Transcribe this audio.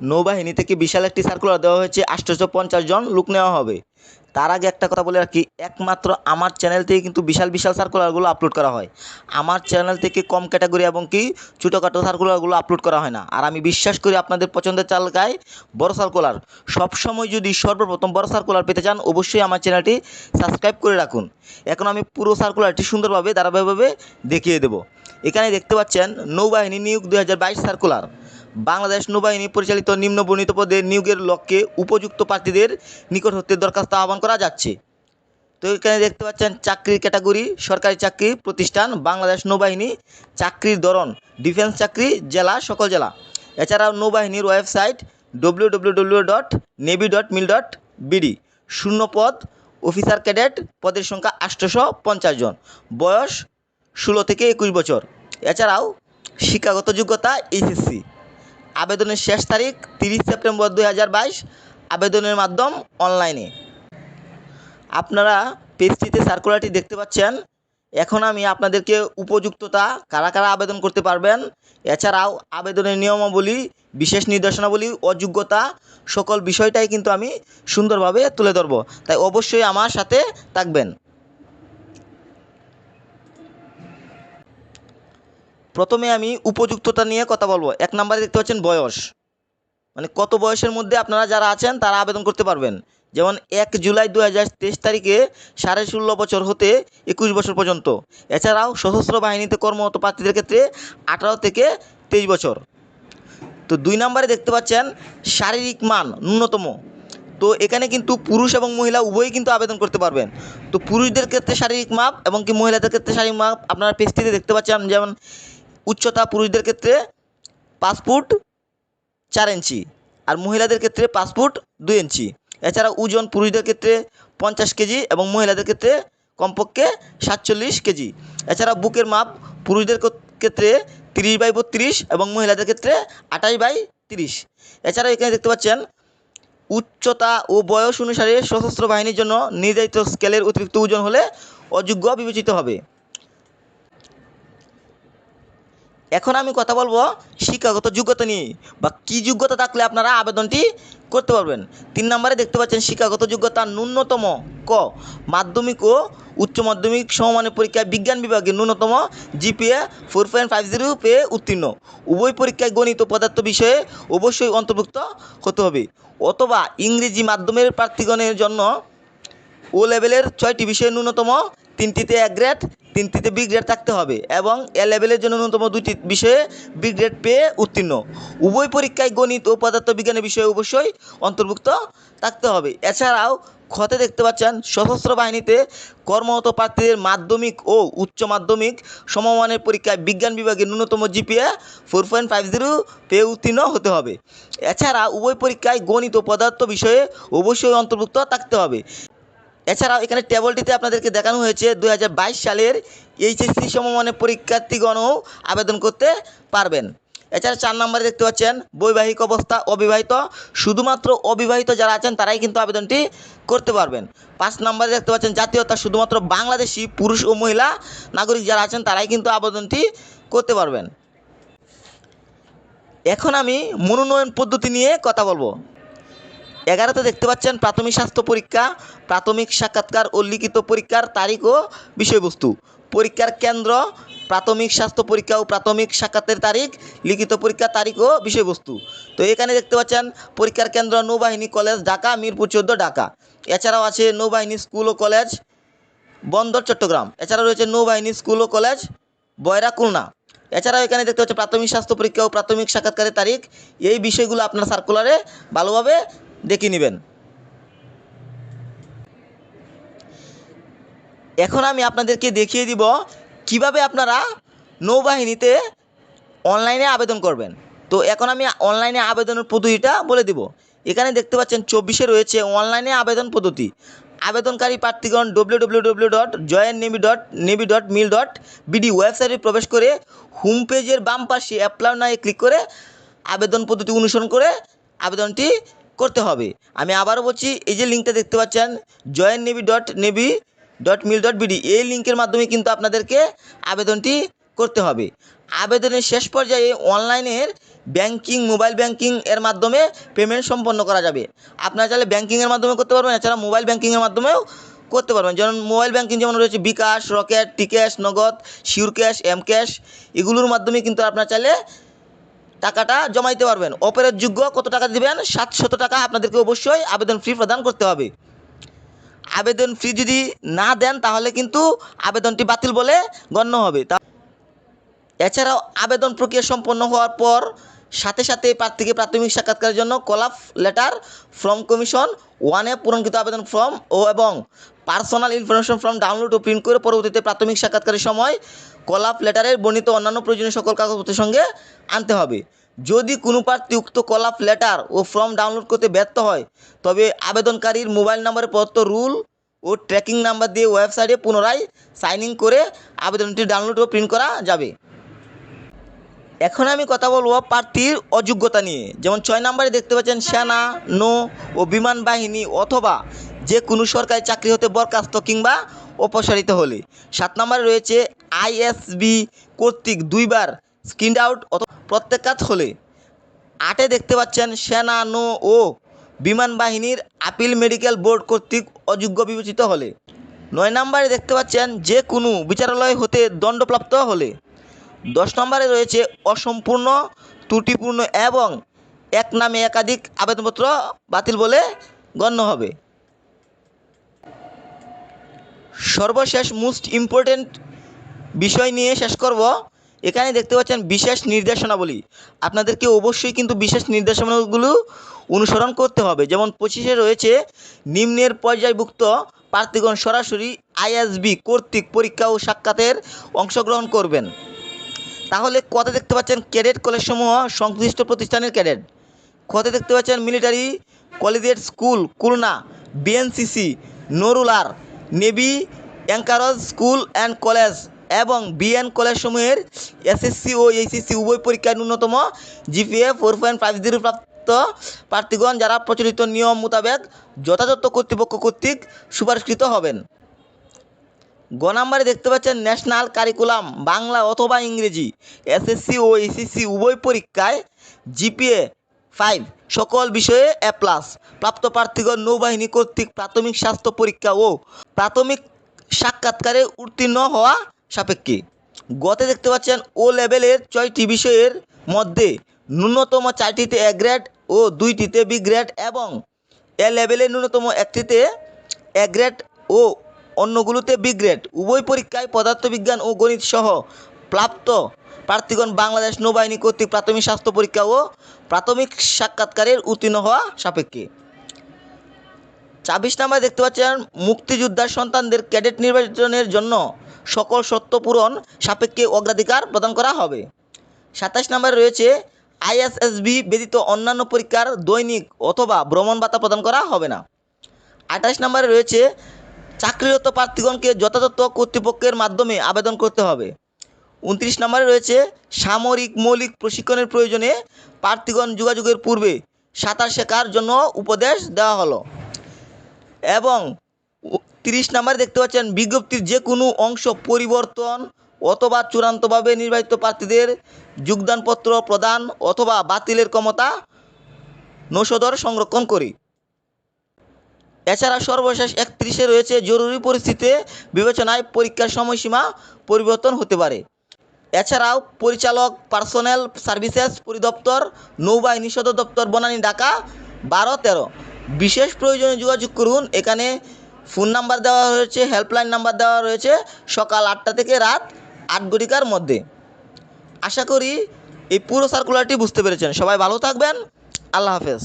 নৌবাহিনী থেকে বিশাল একটি সার্কুলার দেওয়া হয়েছে। আটশোশো পঞ্চাশ জন লোক নেওয়া হবে। তার আগে একটা কথা বলে রাখি, একমাত্র আমার চ্যানেল থেকে কিন্তু বিশাল বিশাল সার্কুলারগুলো আপলোড করা হয়। আমার চ্যানেল থেকে কম ক্যাটাগরি এবং কি ছোটোখাটো সার্কুলারগুলো আপলোড করা হয় না। আর আমি বিশ্বাস করি আপনাদের পছন্দের চালকায় বড় সার্কুলার সবসময় যদি সর্বপ্রথম বড় সার্কুলার পেতে চান, অবশ্যই আমার চ্যানেলটি সাবস্ক্রাইব করে রাখুন। এখন আমি পুরো সার্কুলারটি সুন্দরভাবে, ধারাবাহিকভাবে দেখিয়ে দেবো। এখানে দেখতে পাচ্ছেন নৌবাহিনী নিয়োগ দু হাজার বাইশ সার্কুলার বাংলাদেশ নৌবাহিনী পরিচালিত নিম্ন নিম্নবর্ণিত পদে নিয়োগের লক্ষ্যে উপযুক্ত প্রার্থীদের নিকট হতে দরখাস্ত আহ্বান করা যাচ্ছে। তো এখানে দেখতে পাচ্ছেন চাকরির ক্যাটাগরি, সরকারি চাকরি প্রতিষ্ঠান, বাংলাদেশ নৌবাহিনী, চাকরির ধরন, ডিফেন্স চাকরি, জেলা, সকল জেলা। এছাড়াও নৌবাহিনীর website W W W dot navy dot mil dot BD শূন্য পদ, অফিসার ক্যাডেট, পদের সংখ্যা আটশোশো পঞ্চাশ জন, বয়স ষোলো থেকে একুশ বছর। এছাড়াও শিক্ষাগত যোগ্যতা, এইচএসসি। আবেদনের শেষ তারিখ তিরিশ সেপ্টেম্বর দুই হাজার বাইশ, আবেদনের মাধ্যম অনলাইনে। আপনারা পেজটিতে সার্কুলারটি দেখতে পাচ্ছেন। এখন আমি আপনাদেরকে উপযুক্ততা কারা কারা আবেদন করতে পারবেন, এছাড়াও আবেদনের নিয়মাবলী, বিশেষ নির্দেশনাবলী, অযোগ্যতা সকল বিষয়টাই কিন্তু আমি সুন্দরভাবে তুলে ধরবো। তাই অবশ্যই আমার সাথে থাকবেন। প্রথমে আমি উপযুক্ততা নিয়ে কথা বলব। এক নম্বরে দেখতে পাচ্ছেন বয়স। মানে কত বয়সের মধ্যে আপনারা যারা আছেন, তারা আবেদন করতে পারবেন। যেমন এক জুলাই দু হাজার তেইশ তারিখে সাড়ে ষোলো বছর হতে একুশ বছর পর্যন্ত। এছাড়াও সশস্ত্র বাহিনীতে কর্মরত প্রার্থীদের ক্ষেত্রে আঠারো থেকে তেইশ বছর। তো দুই নম্বরে দেখতে পাচ্ছেন শারীরিক মান ন্যূনতম। তো এখানে কিন্তু পুরুষ এবং মহিলা উভয়ই কিন্তু আবেদন করতে পারবেন। তো পুরুষদের ক্ষেত্রে শারীরিক মাপ এবং কি মহিলাদের ক্ষেত্রে শারীরিক মাপ আপনারা পেস্টিতে দেখতে পাচ্ছেন। যেমন উচ্চতা পুরুষদের ক্ষেত্রে পাঁচ ফুট চার ইঞ্চি আর মহিলাদের ক্ষেত্রে পাঁচ ফুট দুই ইঞ্চি। এছাড়া ওজন পুরুষদের ক্ষেত্রে পঞ্চাশ কেজি এবং মহিলাদের ক্ষেত্রে কমপক্ষে সাতচল্লিশ কেজি। এছাড়া বুকের মাপ পুরুষদের ক্ষেত্রে তিরিশ বাই বত্রিশ এবং মহিলাদের ক্ষেত্রে আঠাশ বাই তিরিশ। এছাড়া এখানে দেখতে পাচ্ছেন, উচ্চতা ও বয়স অনুসারে সশস্ত্র বাহিনীর জন্য নির্ধারিত স্কেলের অতিরিক্ত ওজন হলে অযোগ্য বিবেচিত হবে। এখন আমি কথা বলব শিক্ষাগত যোগ্যতা নিয়ে। বা কী যোগ্যতা থাকলে আপনারা আবেদনটি করতে পারবেন। তিন নম্বরে দেখতে পাচ্ছেন শিক্ষাগত যোগ্যতা ন্যূনতম ক, মাধ্যমিক ও উচ্চ মাধ্যমিক সমমানের পরীক্ষায় বিজ্ঞান বিভাগে ন্যূনতম GPA four point five zero পেয়ে উত্তীর্ণ। উভয় পরীক্ষায় গণিত পদার্থ বিষয়ে অবশ্যই অন্তর্ভুক্ত হতে হবে। অথবা ইংরেজি মাধ্যমের প্রার্থীগণের জন্য ও লেভেলের ছয়টি বিষয়ে ন্যূনতম তিনটিতে এক গ্রেড তিনটিতে বি গ্রেড থাকতে হবে এবং এ লেভেলের জন্য ন্যূনতম দুটি বিষয়ে বি গ্রেড পেয়ে উত্তীর্ণ। উভয় পরীক্ষায় গণিত ও পদার্থ বিজ্ঞানের বিষয়ে অবশ্যই অন্তর্ভুক্ত থাকতে হবে। এছাড়াও ক্ষতে দেখতে পাচ্ছেন, সশস্ত্র বাহিনীতে কর্মরত প্রার্থীদের মাধ্যমিক ও উচ্চ মাধ্যমিক সমমানের পরীক্ষায় বিজ্ঞান বিভাগে ন্যূনতম GPA four point five zero পেয়ে উত্তীর্ণ হতে হবে। এছাড়া উভয় পরীক্ষায় গণিত ও পদার্থ বিষয়ে অবশ্যই অন্তর্ভুক্ত থাকতে হবে। এছাড়াও এখানে টেবলটিতে আপনাদেরকে দেখানো হয়েছে দু হাজার বাইশ সালের এইচএসসি সমমানের পরীক্ষার্থীগণও আবেদন করতে পারবেন। এছাড়া চার নম্বরে দেখতে পাচ্ছেন, বৈবাহিক অবস্থা অবিবাহিত, শুধুমাত্র অবিবাহিত যারা আছেন তারাই কিন্তু আবেদনটি করতে পারবেন। পাঁচ নম্বরে দেখতে পাচ্ছেন, জাতীয়তা শুধুমাত্র বাংলাদেশি পুরুষ ও মহিলা নাগরিক যারা আছেন তারাই কিন্তু আবেদনটি করতে পারবেন। এখন আমি মনোনয়ন পদ্ধতি নিয়ে কথা বলব। এগারোতে দেখতে পাচ্ছেন প্রাথমিক স্বাস্থ্য পরীক্ষা, প্রাথমিক সাক্ষাৎকার ও লিখিত পরীক্ষার তারিখ ও বিষয়বস্তু। পরীক্ষার কেন্দ্র, প্রাথমিক স্বাস্থ্য পরীক্ষা ও প্রাথমিক সাক্ষাতের তারিখ, লিখিত পরীক্ষার তারিখ ও বিষয়বস্তু। তো এখানে দেখতে পাচ্ছেন পরীক্ষার কেন্দ্র নৌবাহিনী কলেজ ঢাকা, মিরপুর, চোদ্দ ঢাকা। এছাড়াও আছে নৌবাহিনী স্কুল ও কলেজ, বন্দর, চট্টগ্রাম। এছাড়াও রয়েছে নৌবাহিনী স্কুল ও কলেজ, বয়রা, খুলনা। এছাড়াও এখানে দেখতে হচ্ছে প্রাথমিক স্বাস্থ্য পরীক্ষা ও প্রাথমিক সাক্ষাৎকারের তারিখ। এই বিষয়গুলো আপনার সার্কুলারে ভালোভাবে দেখে নেবেন। এখন আমি আপনাদেরকে দেখিয়ে দিব কীভাবে আপনারা নৌবাহিনীতে অনলাইনে আবেদন করবেন। তো এখন আমি অনলাইনে আবেদনের পদ্ধতিটা বলে দিব। এখানে দেখতে পাচ্ছেন চব্বিশে রয়েছে অনলাইনে আবেদন পদ্ধতি। আবেদনকারী প্রার্থীগণ W W W dot join navy dot navy dot mil dot BD ওয়েবসাইটে প্রবেশ করে হোম পেজের বাম পাশে অ্যাপ্লাই নায়ে ক্লিক করে আবেদন পদ্ধতি অনুসরণ করে আবেদনটি করতে হবে। আমি আবারও বলছি, এই যে লিঙ্কটা দেখতে পাচ্ছেন join navy dot navy dot mil dot BD, এই লিঙ্কের মাধ্যমে কিন্তু আপনাদেরকে আবেদনটি করতে হবে। আবেদনের শেষ পর্যায়ে অনলাইনের ব্যাংকিং, মোবাইল ব্যাংকিং এর মাধ্যমে পেমেন্ট সম্পন্ন করা যাবে। আপনারা চাইলে ব্যাংকিংয়ের মাধ্যমে করতে পারবেন, এছাড়া মোবাইল ব্যাংকিংয়ের মাধ্যমেও করতে পারবেন। যেমন মোবাইল ব্যাংকিং যেমন রয়েছে, বিকাশ, রকেট টিক্যাশ নগদ, শিওর ক্যাশ, এম ক্যাশ, এগুলোর মাধ্যমে কিন্তু আপনারা চাইলে টাকাটা জমা দিতে পারবেন। অপেরের যোগ্য কত টাকা দিবেন? সাতশত টাকা আপনাদেরকে অবশ্যই আবেদন ফি প্রদান করতে হবে। আবেদন ফি যদি না দেন, তাহলে কিন্তু আবেদনটি বাতিল বলে গণ্য হবে। তা এছাড়াও আবেদন প্রক্রিয়া সম্পন্ন হওয়ার পর সাথে সাথে প্রার্থীকে প্রাথমিক সাক্ষাৎকারের জন্য কলাপ লেটার, ফর্ম কমিশন, ওয়ানে পূরণকৃত আবেদন ফর্ম ও এবং পার্সোনাল ইনফরমেশন ফর্ম ডাউনলোড ও প্রিন্ট করে পরবর্তীতে প্রাথমিক সাক্ষাৎকারের সময় কলাপ লেটারের বর্ণিত অন্যান্য প্রয়োজনীয় সকল কাগজপত্রের সঙ্গে আনতে হবে। যদি কোনো প্রার্থী উক্ত কলাপ লেটার ও ফর্ম ডাউনলোড করতে ব্যর্থ হয়, তবে আবেদনকারীর মোবাইল নম্বরে প্রদত্ত রুল ও ট্র্যাকিং নাম্বার দিয়ে ওয়েবসাইটে পুনরায় সাইন ইন করে আবেদনটি ডাউনলোড ও প্রিন্ট করা যাবে। এখন আমি কথা বলব প্রার্থীর অযোগ্যতা নিয়ে। যেমন ছয় নম্বরে দেখতে পাচ্ছেন সেনা, নৌ ও বিমান বাহিনী অথবা যে কোনো সরকারি চাকরি হতে বরখাস্ত কিংবা অপসারিত হলে। সাত নম্বরে রয়েছে আইএসবি কর্তৃক দুইবার স্ক্রিন আউট অথবা প্রত্যাখ্যাত হলে। আটে দেখতে পাচ্ছেন সেনা নৌ ও বিমান বাহিনীর আপিল মেডিকেল বোর্ড কর্তৃক অযোগ্য বিবেচিত হলে। নয় নম্বরে দেখতে পাচ্ছেন যে কোনো বিচারালয় হতে দণ্ডপ্রাপ্ত হলে। দশ নম্বরে রয়েছে অসম্পূর্ণ, ত্রুটিপূর্ণ এবং এক নামে একাধিক আবেদনপত্র বাতিল বলে গণ্য হবে। সর্বশেষ মোস্ট ইম্পর্টেন্ট বিষয় নিয়ে শেষ করব। এখানে দেখতে পাচ্ছেন বিশেষ নির্দেশনাবলী। আপনাদেরকে অবশ্যই কিন্তু বিশেষ নির্দেশনাগুলো অনুসরণ করতে হবে। যেমন পঁচিশে রয়েছে, নিম্নের পর্যায়ভুক্ত প্রার্থীগণ সরাসরি আইএসবি কর্তৃক পরীক্ষা ও সাক্ষাতের অংশগ্রহণ করবেন। তাহলে কত দেখতে পাচ্ছেন ক্যাডেট কলেজসমূহ সংশ্লিষ্ট প্রতিষ্ঠানের ক্যাডেট। কত দেখতে পাচ্ছেন military collegiate school, Khulna, BNCC, নরুলার navy anchorage school and college এবং বিএন কলেজসমূহের এসএসসি ও এইচএসসি উভয় পরীক্ষায় ন্যূনতম GPA four point five zero প্রাপ্ত প্রার্থীগণ যারা প্রচলিত নিয়ম মোতাবেক যথাযথ কর্তৃপক্ষ কর্তৃক সুপারিশকৃত হবেন। গ নাম্বারে দেখতে পাচ্ছেন ন্যাশনাল কারিকুলাম বাংলা অথবা ইংরেজি, এসএসসি ও এসএসসি উভয় পরীক্ষায় জিপিএ ফাইভ সকল বিষয়ে এ প্লাস। প্রাপ্ত প্রার্থীগণ নৌবাহিনী কর্তৃক প্রাথমিক স্বাস্থ্য পরীক্ষা ও প্রাথমিক সাক্ষাৎকারে উত্তীর্ণ হওয়া সাপেক্ষে। গতে দেখতে পাচ্ছেন ও লেভেলের ছয়টি বিষয়ের মধ্যে ন্যূনতম চারটিতে এ গ্রেড ও দুইটিতে বি গ্রেড এবং এ লেভেলের ন্যূনতম একটিতে এ গ্রেড ও অন্যগুলোতে বি গ্রেড উভয় পরীক্ষায় পদার্থবিজ্ঞান ও গণিত সহ প্রাপ্ত প্রার্থীগণ বাংলাদেশ নৌবাহিনী কর্তৃক প্রাথমিক স্বাস্থ্য পরীক্ষা ও প্রাথমিক সাক্ষাৎকারের উত্তীর্ণ হওয়া সাপেক্ষে। ছাব্বিশ নাম্বার দেখতে পাচ্ছেন মুক্তিযোদ্ধার সন্তানদের ক্যাডেট নির্বাচনের জন্য সকল সত্য পূরণ সাপেক্ষে অগ্রাধিকার প্রদান করা হবে। সাতাশ নম্বরে রয়েছে আইএসএসবি ব্যতীত অন্যান্য পরীক্ষার দৈনিক অথবা ভ্রমণ ভাতা প্রদান করা হবে না। আঠাশ নম্বরে রয়েছে চাকরিরত প্রার্থীগণকে যথাযথ কর্তৃপক্ষের মাধ্যমে আবেদন করতে হবে। উনত্রিশ নম্বরে রয়েছে সামরিক মৌলিক প্রশিক্ষণের প্রয়োজনে প্রার্থীগণ যোগাযোগের পূর্বে সাঁতার শেখার জন্য উপদেশ দেওয়া হলো। এবং তিরিশ নাম্বারে দেখতে পাচ্ছেন বিজ্ঞপ্তির যে কোনো অংশ পরিবর্তন অথবা চূড়ান্তভাবে নির্বাচিত প্রার্থীদের যোগদানপত্র প্রদান অথবা বাতিলের ক্ষমতা নৌসদর সংরক্ষণ করি। এছাড়া সর্বশেষ একত্রিশে রয়েছে জরুরি পরিস্থিতিতে বিবেচনায় পরীক্ষার সময়সীমা পরিবর্তন হতে পারে। এছাড়াও পরিচালক পার্সোনাল সার্ভিসেস পরিদপ্তর, নৌবাহিনী সদর দপ্তর, বনানী ঢাকা, বারো তেরো। বিশেষ প্রয়োজনে যোগাযোগ করুন। এখানে ফোন নাম্বার দেওয়া হয়েছে হেল্পলাইন নাম্বার দেওয়া রয়েছে সকাল আটটা থেকে রাত আট ঘটিকার মধ্যে। আশা করি এই পুরো সার্কুলারটি বুঝতে পেরেছেন। সবাই ভালো থাকবেন। আল্লাহ হাফেজ।